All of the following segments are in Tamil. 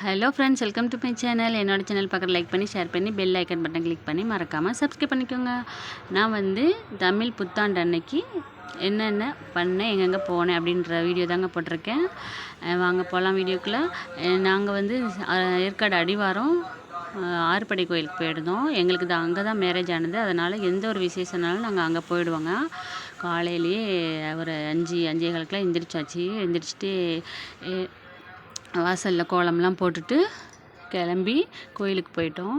Hello friends welcome to my channel என்னோட சேனல் பார்க்குற லைக் பண்ணி ஷேர் பண்ணி பெல் ஐக்கன் பட்டன் கிளிக் பண்ணி மறக்காமல் சப்ஸ்கிரைப் பண்ணிக்கோங்க. நான் வந்து தமிழ் புத்தாண்டு அன்னைக்கு என்னென்ன பண்ணேன் எங்கெங்கே போனேன் அப்படின்ற வீடியோ தாங்க போட்டிருக்கேன். வாங்க போகலாம் வீடியோக்குள்ளே. நாங்கள் வந்து ஏற்காடு அடிவாரம் ஆறுபடை கோயிலுக்கு போயிருந்தோம். எங்களுக்கு தான் அங்கே தான் மேரேஜ் ஆனது. அதனால் எந்த ஒரு விசேஷனாலும் நாங்கள் அங்கே போயிடுவோங்க. காலையிலேயே ஒரு அஞ்சு அஞ்சே காலக்கெலாம் எந்திரிச்சாச்சு. எந்திரிச்சிட்டு வாசலில் கோலம்லாம் போட்டுட்டு கிளம்பி கோயிலுக்கு போயிட்டோம்.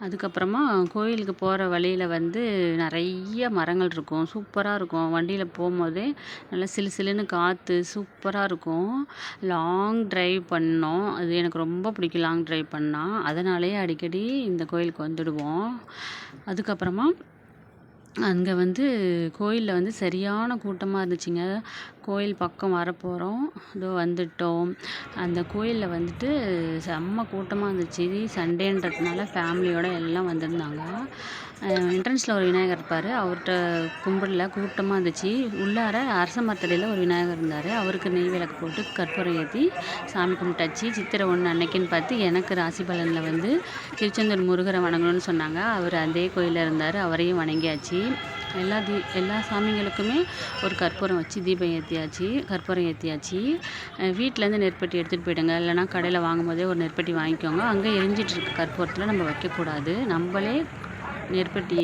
அதுக்கப்புறமா கோயிலுக்கு போகிற வழியில் வந்து நிறைய மரங்கள் இருக்கும். சூப்பராக இருக்கும். வண்டியில் போகும்போதே நல்லா சிலு சிலுன்னு காற்று சூப்பராக இருக்கும். லாங் டிரைவ் பண்ணோம். அது எனக்கு ரொம்ப பிடிக்கும். லாங் டிரைவ் பண்ணால் அதனாலேயே அடிக்கடி இந்த கோயிலுக்கு வந்துடுவோம். அதுக்கப்புறமா அங்கே வந்து கோயிலில் வந்து சரியான கூட்டமாக இருந்துச்சுங்க. கோயில் பக்கம் வரப்போகிறோம் இதோ வந்துட்டோம். அந்த கோயிலில் வந்துட்டு செம்ம கூட்டமாக இருந்துச்சு. சண்டேன்றதுனால ஃபேமிலியோடு எல்லாம் வந்திருந்தாங்க. என்ட்ரன்ஸில் ஒரு விநாயகர் இருப்பார். அவர்கிட்ட கும்பிடல கூட்டமாக இருந்துச்சு. உள்ளார அரச மரத்தடியில் ஒரு விநாயகர் இருந்தார். அவருக்கு நெய் விளக்கு போட்டு கற்பூரம் ஏற்றி சாமி கும்பிட்டாச்சு. சித்திரை ஒன்று அன்னைக்குன்னு பார்த்து எனக்கு ராசி பலனில் வந்து திருச்செந்தூர் முருகரை வணங்கணும்னு சொன்னாங்க. அவர் அதே கோயிலில் இருந்தார். அவரையும் வணங்கியாச்சு. எல்லா தீ எல்லா சாமிங்களுக்குமே ஒரு கற்பூரம் வச்சு தீபம் ஏற்றியாச்சு கற்பூரம் ஏற்றியாச்சு வீட்டிலேருந்து நெற்பட்டி எடுத்துகிட்டு போயிடுங்க. இல்லைனா கடையில் வாங்கும்போதே ஒரு நெற்பட்டி வாங்கிக்கோங்க. அங்கே எரிஞ்சிட்ருக்கு இருக்க கற்பூரத்தில் நம்ம வைக்கக்கூடாது. நம்மளே நெற்பட்டி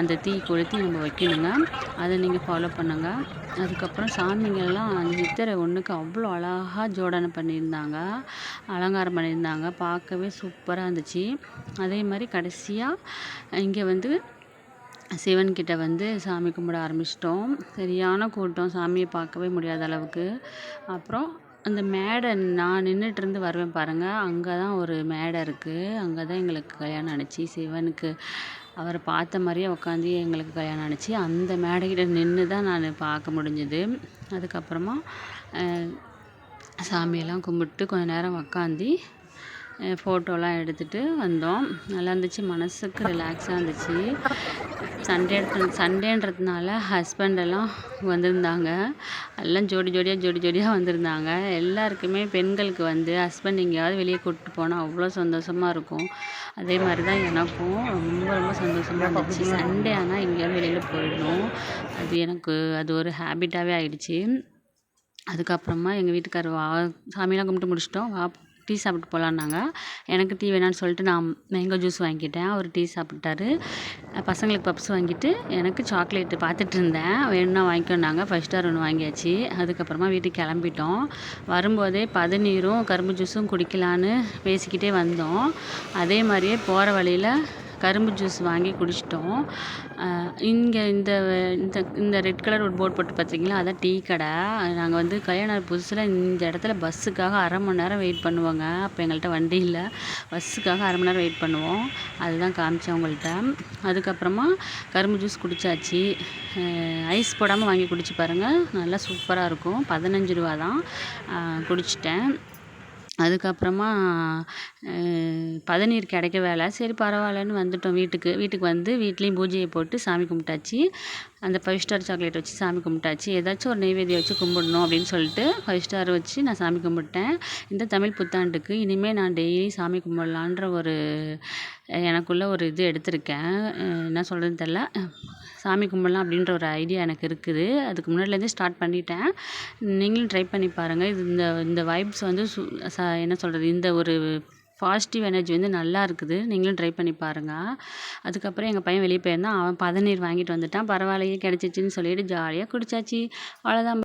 அந்த தீ கொளுத்தி நம்ம வைக்கணுங்க. அதை நீங்கள் ஃபாலோ பண்ணுங்கள் அதுக்கப்புறம் சாமிங்கெல்லாம் அந்த சித்திரை ஒன்றுக்கு அவ்வளோ அழகாக ஜோடனை பண்ணியிருந்தாங்க. அலங்காரம் பண்ணியிருந்தாங்க. பார்க்கவே சூப்பராக இருந்துச்சு. அதே மாதிரி கடைசியாக இங்கே வந்து சிவன்கிட்ட வந்து சாமி கும்பிட ஆரம்பிச்சிட்டோம். சரியான கூட்டம். சாமியை பார்க்கவே முடியாத அளவுக்கு. அப்புறம் அந்த மேடை நான் நின்றுட்டு இருந்து வருவேன் பாருங்கள் அங்கே தான் ஒரு மேடை இருக்குது அங்கே தான் எங்களுக்கு கல்யாணம் ஆணுச்சு சிவனுக்கு அவரை பார்த்த மாதிரியே உட்காந்து எங்களுக்கு கல்யாணம் ஆணுச்சு அந்த மேடைக்கிட்ட நின்று தான் நான் பார்க்க முடிஞ்சுது. அதுக்கப்புறமா சாமியெல்லாம் கும்பிட்டு கொஞ்ச நேரம் உக்காந்து ஃபோட்டோலாம் எடுத்துகிட்டு வந்தோம். நல்லா இருந்துச்சு. மனசுக்கு ரிலாக்ஸாக இருந்துச்சு. சண்டே சண்டேன்றதுனால ஹஸ்பண்டெல்லாம் வந்திருந்தாங்க. எல்லாம் ஜோடி ஜோடியாக ஜோடி ஜோடியாக வந்திருந்தாங்க. எல்லாருக்குமே பெண்களுக்கு வந்து ஹஸ்பண்ட் எங்கேயாவது வெளியே கூப்பிட்டு போனால் அவ்வளோ சந்தோஷமாக இருக்கும். அதே மாதிரி தான் எனக்கும் ரொம்ப ரொம்ப சந்தோஷமாக இருந்துச்சு. சண்டே ஆனால் எங்கேயாவது வெளியில் போயிடணும். அது எனக்கு அது ஒரு ஹேபிட்டாகவே ஆயிடுச்சு. அதுக்கப்புறமா எங்கள் வீட்டுக்காரர் வா சாமியெல்லாம் கும்பிட்டு முடிச்சிட்டோம். வா டீ சாப்பிட்டு போகலான்னாங்க எனக்கு டீ வேணான்னு சொல்லிட்டு நான் மேங்கோ ஜூஸ் வாங்கிக்கிட்டேன். அவர் டீ சாப்பிட்டாரு. பசங்களுக்கு பப்ஸ் வாங்கிட்டு எனக்கு சாக்லேட்டு பார்த்துட்டு இருந்தேன். வேணும்னா வாங்கிக்கோன்னாங்க. ஃபைவ் ஸ்டார் ஒன்று வாங்கியாச்சு. அதுக்கப்புறமா வீட்டுக்கு கிளம்பிட்டோம். வரும்போதே பதநீரும் கரும்பு ஜூஸும் குடிக்கலான்னு பேசிக்கிட்டே வந்தோம். அதே மாதிரியே போகிற வழியில் கரும்பு ஜூஸ் வாங்கி குடிச்சிட்டோம். இங்கே இந்த இந்த இந்த ரெட் கலர் ஒரு போர்ட் போட்டு பார்த்தீங்களா அதான் டீ கடை. நாங்கள் வந்து கல்யாணம் ஆன புதுசில் இந்த இடத்துல பஸ்ஸுக்காக அரை மணி நேரம் வெயிட் பண்ணுவோங்க. அப்போ எங்கள்கிட்ட வண்டி இல்லை. பஸ்ஸுக்காக அரை மணி நேரம் வெயிட் பண்ணுவோம். அதுதான் காமிச்சேன் உங்கள்கிட்ட அதுக்கப்புறமா கரும்பு ஜூஸ் குடித்தாச்சு ஐஸ் போடாமல் வாங்கி குடிச்சு பாருங்கள் நல்லா சூப்பராக இருக்கும். பதினஞ்சு ரூபா தான் குடிச்சிட்டேன். அதுக்கப்புறமா பதநீர் கிடைக்க வேலை. சரி பரவாயில்லன்னு வந்துட்டோம் வீட்டுக்கு. வீட்டுக்கு வந்து வீட்லேயும் பூஜையை போட்டு சாமி கும்பிட்டாச்சு. அந்த ஃபைவ் ஸ்டார் சாக்லேட் வச்சு சாமி கும்பிட்டாச்சு. ஏதாச்சும் ஒரு நெய்வேதியம் வச்சு கும்பிடணும் அப்படின்னு சொல்லிட்டு ஃபைவ் ஸ்டார் வச்சு நான் சாமி கும்பிட்டேன். இந்த தமிழ் புத்தாண்டுக்கு இனிமேல் நான் டெய்லி சாமி கும்பிடலான்ற ஒரு எனக்குள்ளே ஒரு இது எடுத்திருக்கேன். என்ன சொல்கிறதுன்னு தெரில சாமி கும்பிடலாம் அப்படின்ற ஒரு ஐடியா எனக்கு இருக்குது. அதுக்கு முன்னாடிலேருந்தே ஸ்டார்ட் பண்ணிட்டேன். நீங்களும் ட்ரை பண்ணி பாருங்கள் இது இந்த இந்த வைப்ஸ் வந்து சு ச என்ன சொல்கிறது இந்த ஒரு பாசிட்டிவ் எனர்ஜி வந்து நல்லா இருக்குது. நீங்களும் ட்ரை பண்ணி பாருங்கள் அதுக்கப்புறம் எங்கள் பையன் வெளியே போயிருந்தான். அவன் பதநீர் வாங்கிட்டு வந்துட்டான். பரவாயில்லையே கிடச்சிச்சின்னு சொல்லிட்டு ஜாலியாக குடிச்சாச்சு. அவ்வளோதான்